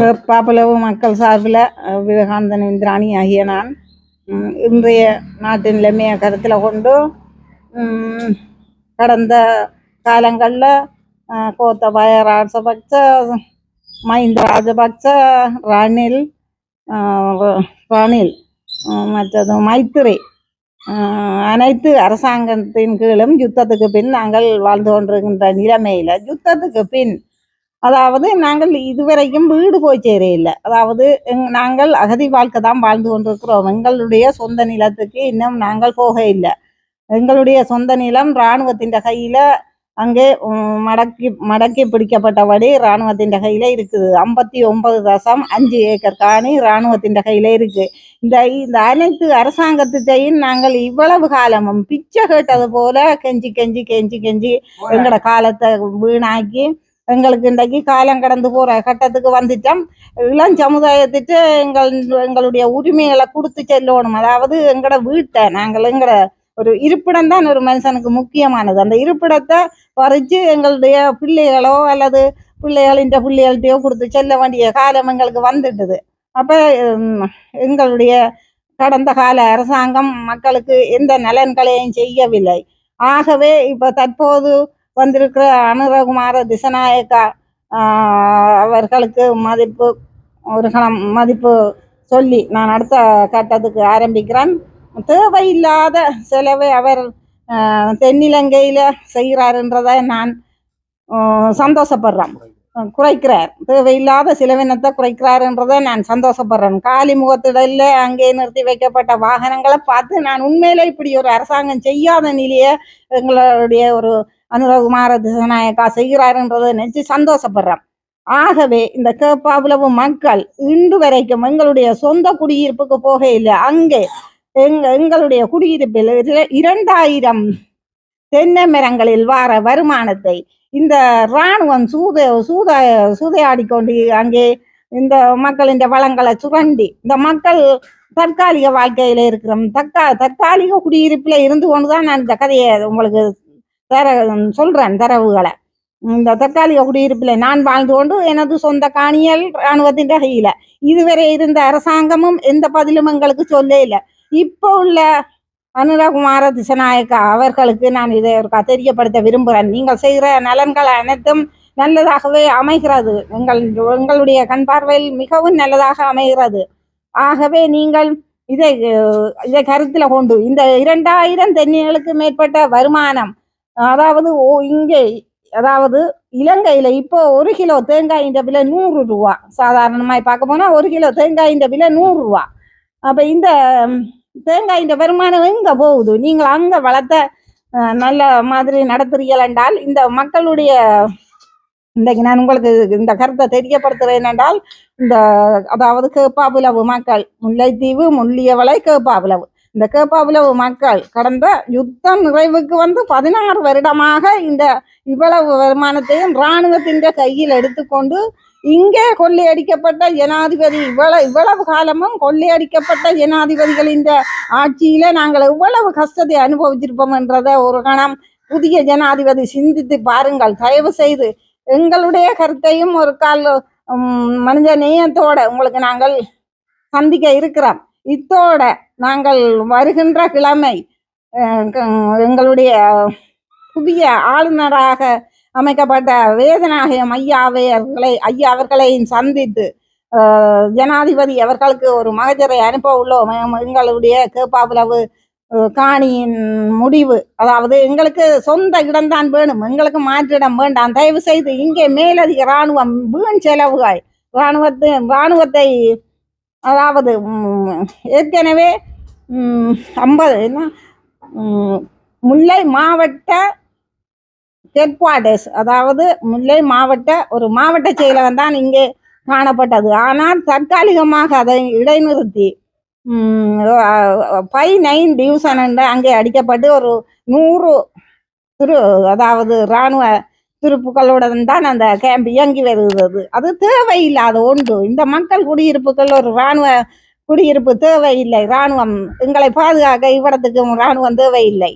பாப்புலவு மக்கள் சார்பில் விவேகானந்தன் இந்திராணி ஆகிய நான் இன்றைய நாட்டின் நிலைமையை கருத்தில் கொண்டு கடந்த காலங்களில் கோத்தபாய ராஜபக்ச மஹிந்த ராஜபக்ச ரணில் ரணில் மற்றது மைத்திரி அனைத்து அரசாங்கத்தின் கீழும் யுத்தத்துக்கு பின் நாங்கள் வாழ்ந்து கொண்டிருக்கின்ற நிலைமையில் யுத்தத்துக்கு பின் அதாவது நாங்கள் இதுவரைக்கும் வீடு போய் சேரையில்லை. அதாவது எங் நாங்கள் அகதி வாழ்க்கை தான் வாழ்ந்து கொண்டிருக்கிறோம். எங்களுடைய சொந்த நிலத்துக்கு இன்னும் நாங்கள் போக இல்லை எங்களுடைய சொந்த நிலம் இராணுவத்தின் கையில் அங்கே மடக்கி மடக்கி பிடிக்கப்பட்டபடி இராணுவத்தின் கையில் இருக்குது. ஐம்பத்தி ஒன்பது தசம் அஞ்சு ஏக்கர் காணி இராணுவத்தின் கையில் இருக்கு. இந்த இந்த அனைத்து அரசாங்கத்திட்டையும் நாங்கள் இவ்வளவு காலமும் பிச்சை கேட்டது போல கெஞ்சி கெஞ்சி கெஞ்சி கெஞ்சி எங்களோட காலத்தை வீணாக்கி எங்களுக்கு இன்றைக்கு காலம் கடந்து போற கட்டத்துக்கு வந்துட்டோம். இளம் சமுதாயத்திட்டு எங்கள் எங்களுடைய உரிமைகளை கொடுத்து செல்லணும். அதாவது எங்களோட வீட்டை நாங்கள் எங்களோட ஒரு இருப்பிடம் தான் ஒரு மனுஷனுக்கு முக்கியமானது. அந்த இருப்பிடத்தை பறித்து எங்களுடைய பிள்ளைகளோ அல்லது பிள்ளைகளின் பிள்ளைகள்கிட்டயோ கொடுத்து செல்ல வேண்டிய காலம் எங்களுக்கு வந்துட்டுது. அப்போ எங்களுடைய கடந்த கால அரசாங்கம் மக்களுக்கு எந்த நலன்களையும் செய்யவில்லை. ஆகவே இப்போ தற்போது வந்திருக்கிற அனுரகுமார திசநாயக்கா அவர்களுக்கு மதிப்பு ஒரு கணம் மதிப்பு சொல்லி நான் அடுத்த கட்டத்துக்கு ஆரம்பிக்கிறேன். தேவையில்லாத செலவை அவர் தென்னிலங்கையில் செய்கிறாருன்றதை நான் சந்தோஷப்படுறேன். குறைக்கிறார். தேவையில்லாத செலவினத்தை குறைக்கிறாருன்றதை நான் சந்தோஷப்படுறேன். காலி முகத்திடல அங்கே நிறுத்தி வைக்கப்பட்ட வாகனங்களை பார்த்து நான் உண்மையிலே இப்படி ஒரு அரசாங்கம் செய்யாத நிலையை எங்களுடைய ஒரு அனுரகுமார திசநாயகா செய்கிறாருன்றதை நினைச்சு சந்தோஷப்படுறான் ஆகவே இந்த கேப்பாவுலவு மக்கள் இன்று வரைக்கும் எங்களுடைய சொந்த குடியிருப்புக்கு போக இல்லை அங்கே எங்க எங்களுடைய குடியிருப்பில் இர- இரண்டாயிரம் தென்னை மரங்களில் வார வருமானத்தை இந்த இராணுவம் சூத சூத சூதையாடி கொண்டு அங்கே இந்த மக்களின் வளங்களை சுரண்டி இந்த மக்கள் தற்காலிக வாழ்க்கையில இருக்கிறோம். தற்கா தற்காலிக குடியிருப்பில் இருந்து கொண்டு தான் நான் இந்த கதையை உங்களுக்கு தர சொல்றேன் தரவுகளை. இந்த தற்காலிக குடியிருப்பில் நான் வாழ்ந்து கொண்டு எனது சொந்த காணியல் இராணுவத்தின் கையில் இதுவரை இருந்த அரசாங்கமும் எந்த பதிலும் எங்களுக்கு சொல்ல இல்லை. இப்போ உள்ள அனுரகுமார திசநாயக்கா அவர்களுக்கு நான் இதை ஒரு க- தெரியப்படுத்த விரும்புகிறேன். நீங்கள் செய்கிற நலன்கள் அனைத்தும் நல்லதாகவே அமைகிறது. எங்கள் எங்களுடைய கண் பார்வையில் மிகவும் நல்லதாக அமைகிறது. ஆகவே நீங்கள் இதை இதை கருத்தில் கொண்டு இந்த இரண்டாயிரம் தென்னிகளுக்கு மேற்பட்ட வருமானம் அதாவது ஓ இங்கே அதாவது இலங்கையில் இப்போ ஒரு கிலோ தேங்காயின் விலை நூறு ரூபா. சாதாரணமாக பார்க்க போனால் ஒரு கிலோ தேங்காயின் விலை நூறுரூவா அப்போ இந்த ம், தேங்காயின் வருமானம் எங்கே போகுது? நீங்கள் அங்கே வளர்த்த நல்ல மாதிரி நடத்துறீர்கள் என்றால் இந்த மக்களுடைய இன்றைக்கு நான் உங்களுக்கு இந்த கருத்தை தெரியப்படுத்துகிறேன் என்றால் இந்த அதாவது கேப்பாபுலவு மக்கள் முல்லைத்தீவு முள்ளியவளை கேப்பாபுலவு இந்த கேப்பாபுலவு மக்கள் கடந்த யுத்தம் நிறைவுக்கு வந்து பதினாறு வருடமாக இந்த இவ்வளவு வருமானத்தையும் இராணுவத்தின் கையில் எடுத்துக்கொண்டு இங்கே கொள்ளையடிக்கப்பட்ட ஜனாதிபதி இவ்வளவு இவ்வளவு காலமும் கொள்ளையடிக்கப்பட்ட ஜனாதிபதிகளின் ஆட்சியில நாங்கள் எவ்வளவு கஷ்டத்தை அனுபவிச்சிருப்போம் என்றதை ஒரு கணம் புதிய ஜனாதிபதி சிந்தித்து பாருங்கள். தயவு செய்து எங்களுடைய கருத்தையும் ஒரு கால் மனித நேயத்தோட உங்களுக்கு நாங்கள் சந்திக்க இருக்கிறோம். இத்தோட நாங்கள் வருகின்ற கிழமை எங்களுடைய புதிய ஆளுநராக அமைக்கப்பட்ட வேதநாயகம் ஐயா அவர்களை ஐயா அவர்களையும் சந்தித்து ஜனாதிபதி அவர்களுக்கு ஒரு மகஜரை அனுப்ப உள்ளோம். எங்களுடைய கேப்பாப்புலவு காணியின் முடிவு. அதாவது எங்களுக்கு சொந்த இடம்தான் வேணும். எங்களுக்கு மாற்றிடம் வேண்டாம். தயவு செய்து இங்கே மேலதிக இராணுவம் வீண் செலவுகள். இராணுவத்தை இராணுவத்தை அதாவது ஏற்கனவே ஐம்பது என்ன முல்லை மாவட்ட ஹெட்குவார்டர்ஸ் அதாவது முல்லை மாவட்ட ஒரு மாவட்ட செயலகம் தான் இங்கே காணப்பட்டது. ஆனால் தற்காலிகமாக அதை இடைநிறுத்தி ஃபை நைன் டிவிஷன் என்று அங்கே அடிக்கப்பட்டு ஒரு நூறு திரு அதாவது இராணுவ துருப்புகளுடன் தான் அந்த கேம்ப் இயங்கி வருகிறது அது தேவையில்லாத ஒன்று. இந்த மக்கள் குடியிருப்புகள் ஒரு இராணுவ குடியிருப்பு தேவையில்லை. இராணுவம் எங்களை பாதுகாக்க இவ்விடத்துக்கு இராணுவம் தேவையில்லை.